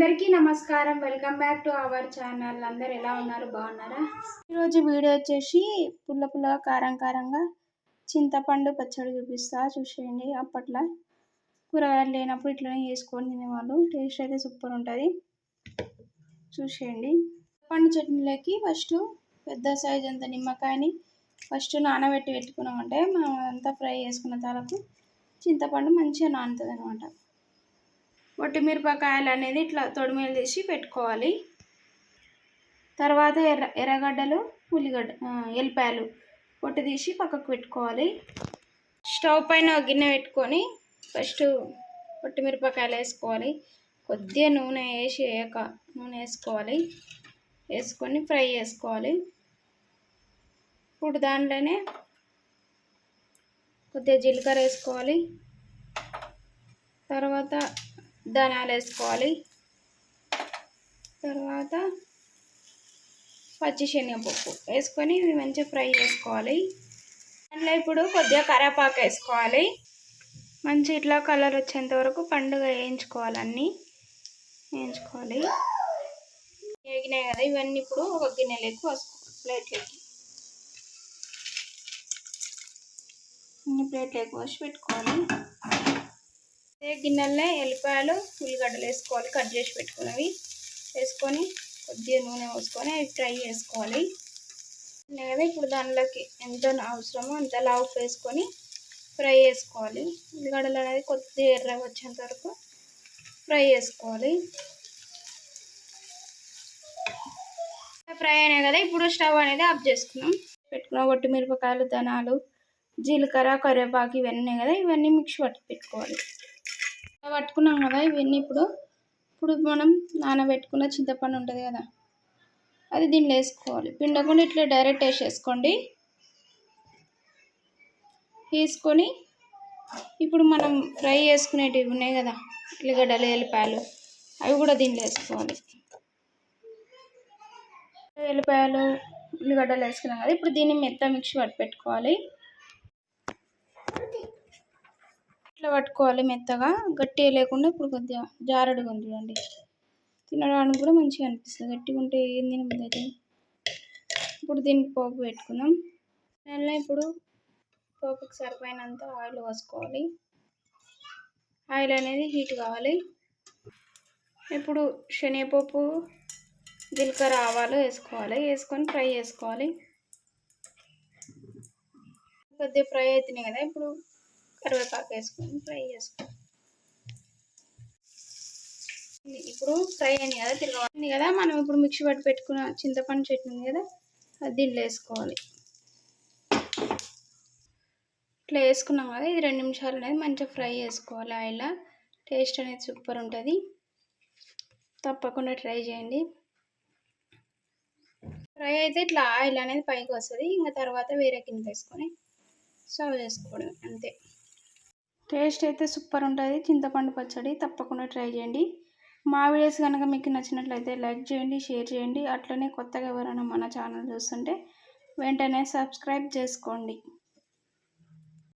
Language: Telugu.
అందరికీ నమస్కారం. Welcome back to our channel అందరు ఎలా ఉన్నారు? బాగున్నారా? ఈరోజు వీడియో వచ్చేసి పుల్ల పుల్లగా కారం కారంగా చింతపండు పచ్చడి చూపిస్తా చూసేయండి అప్పట్లో. కూరగాయలు లేనప్పుడు ఇట్లనే చేసుకొని తినేవాళ్ళు. టేస్ట్ అయితే సూపర్ ఉంటుంది. చూసేయండి. పండు చట్నీలోకి ఫస్ట్ పెద్ద సైజ్ అంత నిమ్మకాయని ఫస్ట్ నానబెట్టి పెట్టుకున్నామంటే మనం అంతా ఫ్రై చేసుకున్న తలకు చింతపండు మంచిగా నానుతుంది అనమాట మిరపకాయలు అనేది ఇట్లా తొడిమేలు తీసి పెట్టుకోవాలి. తర్వాత ఎర్ర ఎర్రగడ్డలు ఉల్లిగడ్డ ఎల్లిపాయలు పొట్టు తీసి పక్కకు పెట్టుకోవాలి. స్టవ్ పైన గిన్నె పెట్టుకొని ఫస్ట్ మిరపకాయలు వేసుకోవాలి. కొద్దిగా నూనె వేసి వేయక నూనె వేసుకోవాలి. వేసుకొని ఫ్రై చేసుకోవాలి. ఇప్పుడు దాంట్లోనే కొద్దిగా జీలకర్ర వేసుకోవాలి. తర్వాత ధనాలు వేసుకోవాలి. తర్వాత పచ్చి శనగపప్పు వేసుకొని ఇవి మంచిగా ఫ్రై చేసుకోవాలి. దాంట్లో ఇప్పుడు కొద్దిగా కరేపాకు వేసుకోవాలి. మంచి ఇట్లా కలర్ వచ్చేంత వరకు పండుగ వేయించుకోవాలి అన్నీ. వేయించుకోవాలి. వేగినాయి కదా ఇవన్నీ ఇప్పుడు ఒక గిన్నెలోకి వేసుకోవాలి ప్లేట్లోకి. ఇన్ని ప్లేట్లోకి పోసి పెట్టుకోవాలి. అదే గిన్నెలనే ఎల్లిపాయలు ఉల్లిగడ్డలు వేసుకోవాలి కట్ చేసి పెట్టుకున్నవి. వేసుకొని కొద్దిగా నూనె పోసుకొని అవి ఫ్రై చేసుకోవాలి. కదా ఇప్పుడు దానిలోకి ఎంత అవసరమో అంత లావు వేసుకొని ఫ్రై చేసుకోవాలి. ఉల్లిగడ్డలు అనేది కొద్దిగా ఎర్ర వచ్చేంత వరకు ఫ్రై చేసుకోవాలి. ఫ్రై అయినాయి కదా ఇప్పుడు స్టవ్ అనేది ఆఫ్ చేసుకున్నాం. పెట్టుకున్న ఒట్టి మిరపకాయలు ధనాలు జీలకర్ర కరివేపాకు ఇవన్నీ కదా ఇవన్నీ మిక్స్ పట్టి పెట్టుకోవాలి పట్టుకున్నాం కదా ఇవన్నీ ఇప్పుడు ఇప్పుడు మనం నానబెట్టుకున్న చింతపండు ఉంటుంది కదా అది దీనిలో వేసుకోవాలి. పిండకుండా ఇట్లా డైరెక్ట్ వేసేసుకోండి. వేసుకొని ఇప్పుడు మనం ఫ్రై చేసుకునేటివి ఉన్నాయి కదా ఉల్లిగడ్డలు ఎల్లిపాయలు అవి కూడా దీనిలో వేసుకోవాలి. ఎల్లిపాయలు ఉల్లిగడ్డలు వేసుకున్నాం కదా ఇప్పుడు దీన్ని మెత్త మిక్సీ పట్టి పెట్టుకోవాలి ఇట్లా పట్టుకోవాలి మెత్తగా గట్టిగా లేకుండా ఇప్పుడు కొద్దిగా జారడుగా ఉంది చూడండి. తినడానికి కూడా మంచిగా అనిపిస్తుంది. గట్టిగా ఉంటే ఏం తినబుద్ది అయితే ఇప్పుడు దీనికి పోపు పెట్టుకుందాం. దానిలో ఇప్పుడు పోపుకి సరిపోయినంత ఆయిల్ పోసుకోవాలి. ఆయిల్ అనేది హీట్ కావాలి. ఇప్పుడు శనగపప్పు జీలకర్ర ఆవాలు వేసుకోవాలి. వేసుకొని ఫ్రై చేసుకోవాలి. కొద్దిగా ఫ్రై అవుతున్నాయి కదా ఇప్పుడు కరివేపాకు వేసుకొని ఫ్రై చేసుకోవాలి. ఇప్పుడు ఫ్రై అయింది కదా తిరగవాలి కదా మనం ఇప్పుడు మిక్సీ పట్టి పెట్టుకున్న చింతపండు చట్నీ ఉంది కదా అది దీంట్లో వేసుకోవాలి. ఇట్లా వేసుకున్నాం కదా ఇది రెండు నిమిషాలు అనేది మంచిగా ఫ్రై చేసుకోవాలి ఆయిల్. టేస్ట్ అనేది సూపర్ ఉంటుంది. తప్పకుండా ట్రై చేయండి. ఫ్రై అయితే ఇట్లా ఆయిల్ అనేది పైకి వస్తుంది ఇంకా తర్వాత వేరే కింద వేసుకొని సర్వ్ చేసుకోవడం అంతే. టేస్ట్ అయితే సూపర్ ఉంటుంది. చింతపండు పచ్చడి తప్పకుండా ట్రై చేయండి. మా వీడియోస్ కనుక మీకు నచ్చినట్లయితే లైక్ చేయండి షేర్ చేయండి. అట్లనే కొత్తగా ఎవరైనా మన ఛానల్ చూస్తుంటే వెంటనే సబ్స్క్రైబ్ చేసుకోండి.